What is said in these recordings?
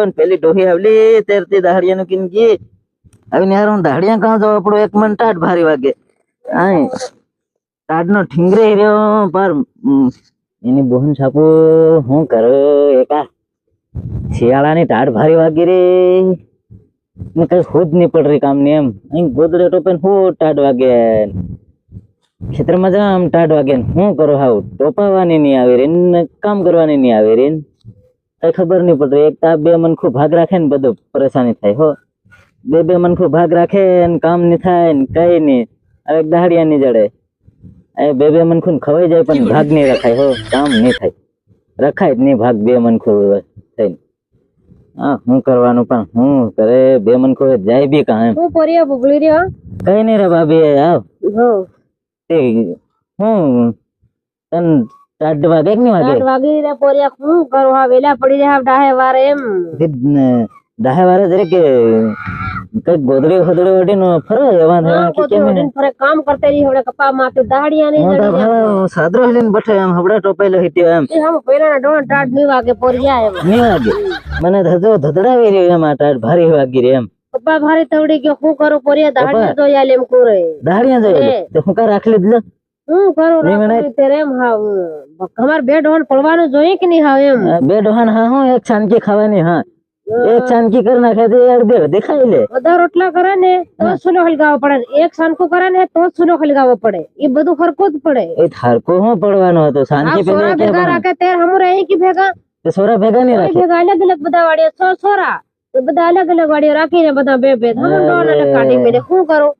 ને પેલી ડોહી આવલી તેરતી દાહડિયાનું કીન ગઈ આવીને યાર હું દાહડિયા કાં જાઉં આપણો એક મન ટાટ ભારી વાગે આય ટાટનો ઠીંગરે રહ્યો પર ઉમ, એની બોહન છાપો હું કરો એકા શિયાળાની ટાટ ભારી વાગી રે ને કઈ ખુદ નહીં પડ રહી કામ ની એમ અહીં ગોદડે ટોપે હું ટાટ વાગે ખેતરમાં જા આમ ટાટ વાગે ને હું કરો હાવ ટોપાવાની નહીં આવે રે ને કામ કરવાની નહીં આવે રે કઈ ખબર નહીં પડે એક તો આ બે મનખું ભાગ રાખે ને બધું પરેશાની થાય હો બે બે મનખું ભાગ રાખે ને કામ નહીં થાય ને કઈ નહીં હવે એક દાહડિયા નહીં જડે એ બે બે મનખું ખવાઈ જાય પણ ભાગ નહીં રખાય હો કામ નહીં થાય રખાય જ નહીં ભાગ બે મનખું થઈને હા હું કરવાનું પણ હું કરે બે મનખું જાય બી કાં એમ હું પોરિયા બુગલી રહ્યો કઈ નહીં રે ભાભી આવ હો તે હું તન ટાઢ વાગે કે નહીં વાગે? આઠ વાગે રે પોરિયા હું કરું? હા વેલા પડી રહ્યા ડાહે વારે એમ. દાહે વારે જરે કે કંઈક ગોદડી ખોદડી વડીને ફરવા જવાનું હા, કે કેમ? વડીને ફરે કામ કરતે રહી હવડે કપા માથે હું તો જડી સાદરો હેલીને બઠે એમ હબડા ટોપાયેલો હિટ્યો એમ. એ હમ પહેલા ડોન ટાટની વાગે પોરિયા એમ. ની વાગે? મને ધધો ધધડાવી રહ્યો એમ આ ટાઢ ભારી વાગી રહી એમ. કપા ભારે તવડી ગયો હું કરું? પોરિયા દાડિયા જોયા લેમ કોરે. દાડિયા જોયા તો હું કા રાખી લીધલો હું કરું નહીં મને- રાખું તેરે એમ હા અમાર બે ડોન પડવાનું જોઈએ કે નહીં હા એમ આ બે ડોહાન હા હું એક છાનકી ખાવાની હા એક છાનકી કરી નાખે તો અડધે અડધે ખાઈ લે બધા રોટલા કરે ને તો સુનો હલગાવો પડે એક સાનકું કરે ને તો સુનો હલગાવો પડે એ બધું ખરખું જ પડે એ થારકો હું પડવાનો હતો આ છાનકી સોરા પેલા ભેગા રાખે તેર હમું રહે કે ભેગા કે સોરા ભેગા નહીં કોઈ રાખે ભેગા અલગ અલગ બધા વાડીએ સો સોરા એ બધા અલગ અલગ વાડીએ રાખીને બધા બે બે હમું ડોન અલગ કાઢી મેળે શું કરું હા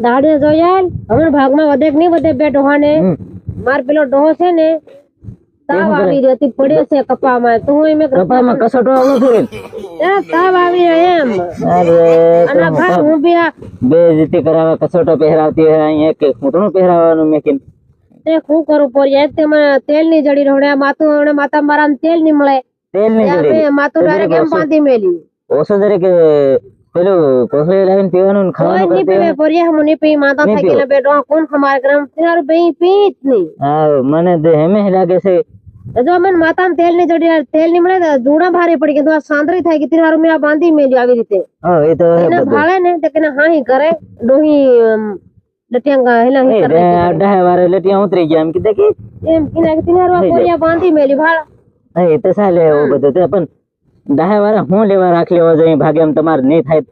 દાડે જોયાલ હમણાં ભાગમાં વધે કે નહીં વધે બે ડોહાને. માર પેલો ડોહો છે ને તાવ આવી રહ્યો તી પડ્યો છે કપામાં. તો હું એમ કપામાં કસટો આવો ફેર એ તાવ આવી એમ. અરે અને ભાઈ હું બી બે રીતે કરાવા કસટો પહેરાવતી હે અહીંયા એક ખૂંટણું પહેરાવવાનું મેકીન તે શું કરું પર? યાર તે મને તેલની જડી રહે માથું હમણાં માતા મારા તેલની મળે. તેલની જડી. માથું ડાયરેક્ટ એમ બાંધી મેલી ઓછો કે પેલું કોથળી લાવીને પીવાનું ને ખાવાનું નહીં પીવે પર્યા હું નહીં પી માતા થાકીને બેઠો કોણ ખમાર ગ્રામ તારું પી જ નહીં. હા મને તો એમે લાગે છે જો અમે માતા તેલની જડી તેલની મળે ધૂણા ભારે પડી ગયા. તો આ સાંદરી કે ગઈ તારું મેં આ બાંધી મેલી આવી રીતે. હા એ તો એને ભાળે ને તો કે હા હી કરે ડોહી લટિયા હેલા હી કરે. ડાહે વારે લટિયા ઉતરી ગયા. એમ કીધે કે એમ કિના કે તિનારું આ કોરિયા બાંધી મેલી ભાળ. હા, એ તો સાલે એવું બધું તે પણ ડાહે વારે હું લેવા રાખ લેવા જોઈએ ભાગે એમ તમારે નહીં થાય.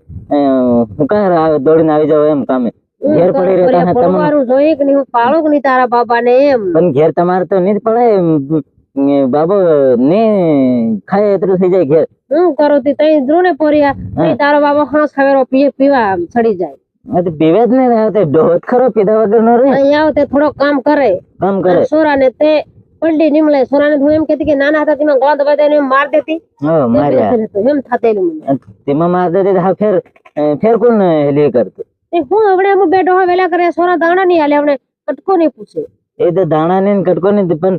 હું કા દોડીને આવી જાવ એમ કામે. ઘેર પડી રહેતા હે તમે પડવાનું જોઈએ કે નહીં? હું પાળો કે નહીં તારા બાબા ને એમ? પણ ઘેર તમારે તો નહીં પડે બાબો ને ખાય એટલું થઈ જાય ઘેર. હું કરો તે તઈ ધ્રુને પોરિયા તઈ તારો બાબો ખાસ ખવેરો પીએ પીવા ચડી જાય. અરે પીવે જ ને તે ડોહત ખરો પીધા વગર નો રે અહીં આવ તે થોડો કામ કરે. કામ કરે. સોરા ને તે પલટી નીમળે. સોરા ને હું એમ કેતી કે નાના હતા તેમાં ગળા દબાઈ દેને માર દેતી. હો માર્યા. એમ થાતેલું મને. તેમાં માર દેતી હા ફેર ફેર કોણ હેલી કરતો? તે હું હમણાં હું બેડો વેલા કરે સોરા દાણા ની આલે હમણે કટકો નહીં પૂછે. એ તો દાણા ને કટકો ને પણ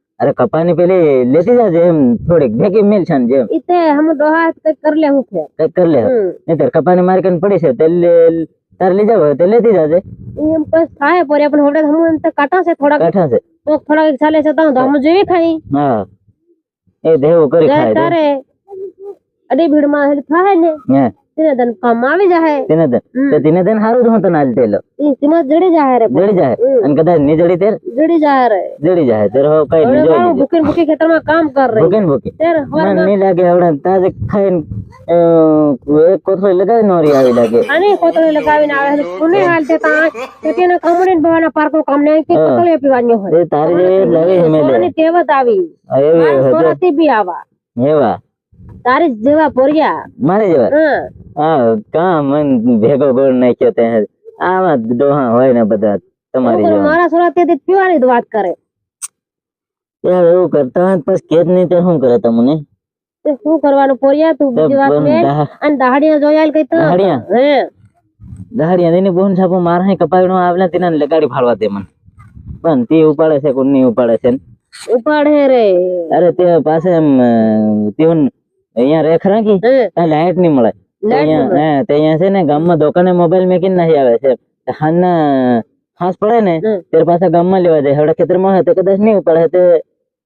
અરે કપાની પેલી લેતી જાજે એમ થોડીક ભેગી મિલ છે જેમ. ઈતે હમ ડોહા કંઈક કર લે હું કે કંઈક કરી લે. નહીતર કપાની મારી કન પડી છે તે તાર લઈ જાવ તે લેતી જાજે. એમ કઈ થાય પર આપણે હોડે હમ એમ તો કાટા છે થોડા કાટા છે. તો થોડા એક ચાલે છે તો હમ જેવી ખાઈ. હા. એ દેવો કરી ખાય તારે. અડી ભીડમાં થાય ને. હે તે આવી જાય તેને દે તો તેને દે હારું હું તને આલ તેલો ઈ તેમાં જડી જાહે રે જડી જાહે? અન કદા ની જડી તેર? જડી જાહે રે. જડી જાહે. તેર હો કઈ ની જોઈ લીધું. ભૂકી ખેતરમાં કામ કર રહી. ભૂકે ને ભૂકે તેર મને ની લાગે આવડે. તાજે ખાઈન એક કોથળી લગાવી નોરી આવી લાગે. અને કોતળી લગાવીને આવે છે. કોને હાલ તે તા તેના કમડીને ભવાના પાર્કો કામ ને કે કોતળી પીવાની હોય. એ તારી જ લાગે હિમેલે અને તેવત આવી. એવી હતી બી આવા. એવા. તારી જેવા પોરિયા મારે જેવા હા હા કા મન ભેગો ગોળ નાખ્યો તે આવા ડોહા હોય ને બધા તમારી પણ જેવા મારા સોરા તે પીવાની જ વાત કરે યાર એવું કરતા હોય તો પછી કેદ નહીં તો શું કરે તમને તે શું કરવાનું પોરિયા તું તો બીજી વાત પણ મેં દા- અને દાહડિયા જોયાલ કઈ તો દાહડિયા? હે દાહડિયા એની બોન છાપો મારા હે કપાયણો આવેલા તેના લગાડી ફાળવા દે મને પણ તે ઉપાડે છે કોણ નહીં ઉપાડે છે ઉપાડે રે અરે તે પાસે એમ તેવું અહીંયા રેખ રાખી ત્યાં લાઈટ નહીં મળે. ત્યાં છે ને ગામમાં દુકાને મોબાઈલ મેકીને નાખી આવે છે. હાલના હાંસ પડે ને ત્યારે પાછા ગામમાં લેવા જાય. હવે ખેતરમાં હોય તો કદાચ નહીં પડે તે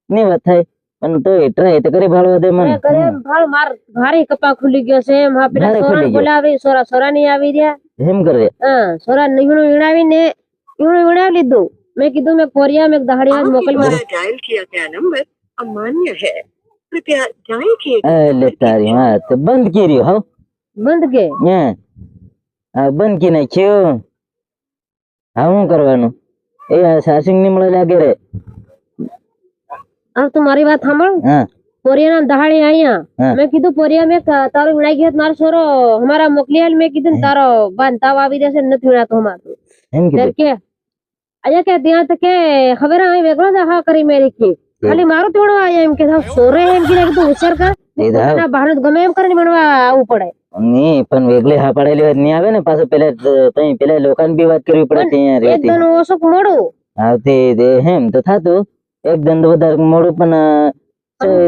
નહીં વાત થાય. પણ તો ટ્રાય તો કરી ભાળવા દે મને. કરે ભાળ માર ભારી કપા ખુલી ગયો છે એમ. હા પેલા સોરા બોલાવે સોરા સોરા નહીં આવી રહ્યા. એમ કરે. હા સોરા નીણું ઈણાવીને ઈણું અમાન્ય है कृपया डायल किए એટલે તારી વાત તો બંધ કરી હો બંધ કે હા હા બંધ કી નાખ્યું હા શું કરવાનું એ આ સાસિંગ ની મળે લાગે રે આ તું મારી વાત સાંભળ હા પોરિયા ના દહાડી હા. અહીંયા મેં કીધું પોરિયા મેં ક- તારો વીણાઈ ગયો તો મારો છોરો અમારા મોકલી આલ મેં કીધું ને તારો બાન તાવ આવી જશે ને નથી વીણાતો અમારું એમ ત્યારે કીધું કે અહીંયા કે ત્યાં તો કે ખબર અહીં વેગળો જ હા કરી મેં રીખી ખાલી મારું પીણો આયા એમ કે સોરે એમ કે? તું હોશિયાર કર તો હાવ. પોતાના ગમે એમ કરીને ભણવા આવવું પડે. નહીં પણ વેગલે હા પાડેલી વાત નહીં આવે ને પાછું પેલા તઈ પેલા લોકાન બી વાત કરવી પડે ત્યાં અહીંયા એકદમ ઓછું મોડું. આવતી તે હેમ તો થાતું. એક દંડ વધારે મોડું પણ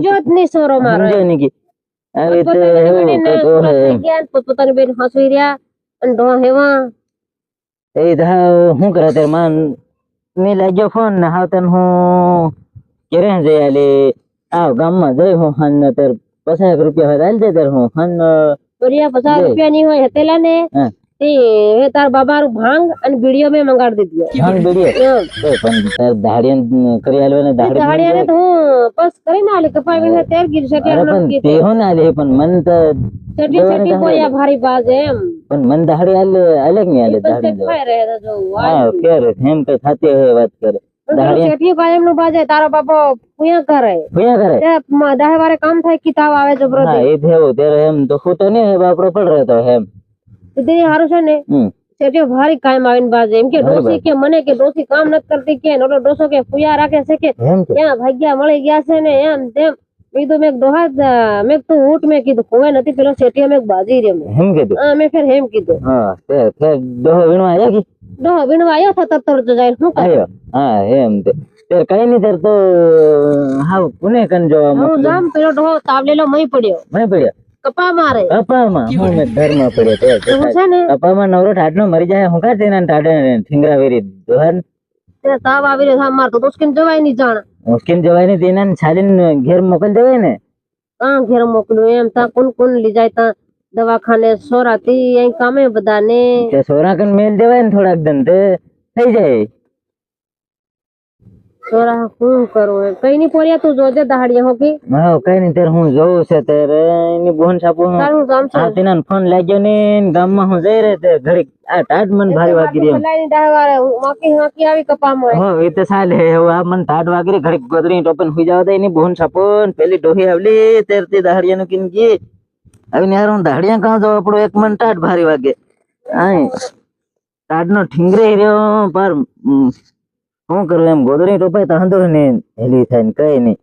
જોતની સોરો મારો સમજાયની કે. આવી તો એવું બેનને હે ને પોતપોતાની બેન હસવી રહ્યા અને ડોહા હેવા. એ તો હું કરે તે માન મેં લાગ્યો ફોન ને હાવ તને હું ઘરે જઈ આલી આવ ગામમાં જઈ હું હન તાર પચાસ રૂપિયા હોય આલી દે તાર હું હન. બોરિયા પચાસ. રૂપિયા ની હોય હતેલા ને હા. તે હવે તાર બાબારું ભાંગ અને બીડીઓ મેં મંગાડી દીધી ભાંગ બીડીએ એમ. તો પણ તાર દાડિયા કરી આલવે ને એ દાડી દહાડિયાને તો હું બસ કરીને આલી કપાવી ને તેર ગીર શકે અરે પણ તે હો ના આલી પણ મન તો ચટી ચટી પોયા ભારી બાજ એમ. પણ મન દાડી આલે અલગ ને આલે દાડી તે રહે તો જો હા ફેર એમ તો થતી હોય વાત કરે. દાડિયા ચેટી કાયમ નું બાજે તારો બાપો પુયા કરે ભૂયા કરે તે મ- દહ વારે કામ થાય કિતાબ આવે જબરો હા એ થયું ત્યારે એમ તો હું તો નહીં બાપડો પડ રહેતો એમ તે હારું છે ને હમ ચેટીઓ ભારી કાયમ આવીને બાજે એમ કે ભારી ડોસી કે મને કે ડોસી કામ નથી કરતી કે નોટો ડોસો કે પુયા રાખે છે કે એમ કે ક્યાં ભાગ્યા મળી ગયા છે ને એમ તેમ મેં કીધું મેં ડોહા જ, મેં તું ઊંટ મેં કીધું કોઈ નથી પેલો શેઠિયા મેં બાજી રે મેં એમ કીધું હા મેં ફેર હેમ કીધું હા તે તે દોહો વીણવા આવ્યા કે ડોહો વીણવા આવ્યો થતો તરત જાય શું કરે? આવ્યો હા એમ તે. ત્યારે કઈ નહીં ત્યારે તો હાવ પુણે કન જોવા હું મોકલ્યો. જામ પેલો ડોહો તાવલેલો મય પડ્યો. મય પડ્યો? કપા મારે. અપામાં હું મેં ઘરમાં પડ્યો તે તો હું છે ને? અપામાં નવરો ઠાડનો મરી જાય હું કાઢી ને ઠાઠે ઠીંગરા વેરી દોહન તે તાવ આવી રહ્યો માર તો દોસ્કીન જવાય નહીં જાણ. મુશ્કેલ જવાય ને તેના છાલીન ઘેર મોકલ દેવાય ને? હા ઘેર મોકલું એમ તા કોણ કોણ લઈ જાય તા. દવાખાને સોરાતી અહીં કામે બધાને તે સોરા કન મેલ દેવાય ને થોડાક દન તે થઈ જાય સોરા શું કરું એમ કઈ ની પોરિયા તું જોજે દહાડીએ હોકી હા કઈ નહીં ત્યારે હું જોઉં છે ત્યારે એની બોન સાપુ હું તારું કામ છે હા તેના ફોન લાગ્યો ને ને ગામમાં હું જઈ રહ્યો તે ઘડીક આ ટાટ મન ભારે વાગી રહ્યો લાઈન ડાહવારે માકી માકી આવી કપામાં હો એ તો ચાલે હવે આ મન ટાટ વાગી રહી ઘડીક ગોદરી ટોપન હુઈ જાવ તો એની બોન સાપુ ને પેલી ડોહી આવલી તેરતી દાહડિયાનું કિન ગઈ હવે યાર હું દાડિયા કાં જાઉં, આપણો એક મન ટાટ ભારી વાગે. આય ટાટ નો ઠીંગરે રહ્યો પર શું કરું એમ ગોદરી ટોપાય તો હંધો ને હેલી થાય ને કઈ નહીં.